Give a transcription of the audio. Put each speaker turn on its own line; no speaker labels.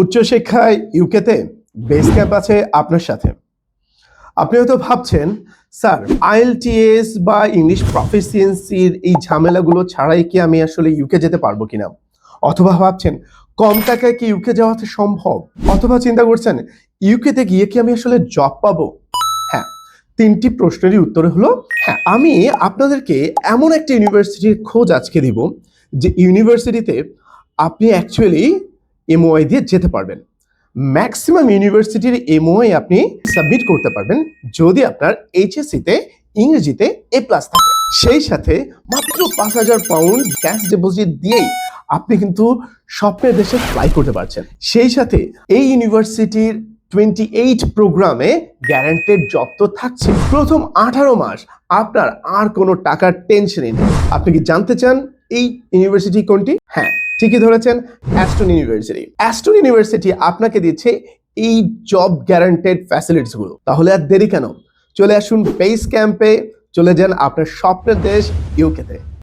উচ্চশিক্ষায় ইউকেতে base camp আছে আপনার সাথে। আপনি হয়তো ভাবছেন, স্যার আইএলটিএস বা ইংলিশ প্রফিসিয়েন্সির এই ঝামেলাগুলো ছাড়াই কি আমি আসলে ইউকে যেতে পারব কিনা? অথবা ভাবছেন, কম টাকায় কি ইউকে যাওয়াতে সম্ভব? অথবা চিন্তা করছেন ইউকেতে গিয়ে কি আমি আসলে জব পাবো? হ্যাঁ তিনটি প্রশ্নেরই উত্তর হলো হ্যাঁ আমি আপনাদেরকে এমন একটা ইউনিভার্সিটির খোঁজ আজকে দিব, যে ইউনিভার্সিটিতে আপনি অ্যাকচুয়ালি এমওআই দিয়ে যেতে পারবেন। ম্যাক্সিমাম ইউনিভার্সিটির এমওআই আপনি সাবমিট করতে পারবেন যদি আপনার এইচএসসিতে ইংরেজিতে এ প্লাস থাকে। সেই সাথে মাত্র পাঁচ হাজার পাউন্ড ক্যাশ ডিপোজিট দিয়েই আপনি কিন্তু স্বপ্নের দেশে ফ্লাই করতে পারছেন। সেই সাথে এই ইউনিভার্সিটির টোয়েন্টি এইট প্রোগ্রামে গ্যারান্টেড জব তো থাকছে। প্রথম আঠারো মাস আপনার আর কোনো টাকার টেনশনই নেই। আপনি কি জানতে চান এই ইউনিভার্সিটি কোনটি? হ্যাঁ ঠিকই ধরেছেন অ্যাস্টন ইউনিভার্সিটি অ্যাস্টন ইউনিভার্সিটি আপনাকে দিচ্ছে এই জব গ্যারান্টেড ফ্যাসিলিটিসগুলো। তাহলে আর দেরি কেন? চলে আসুন বেস ক্যাম্পে চলে যান আপনার স্বপ্নের দেশ ইউকেতে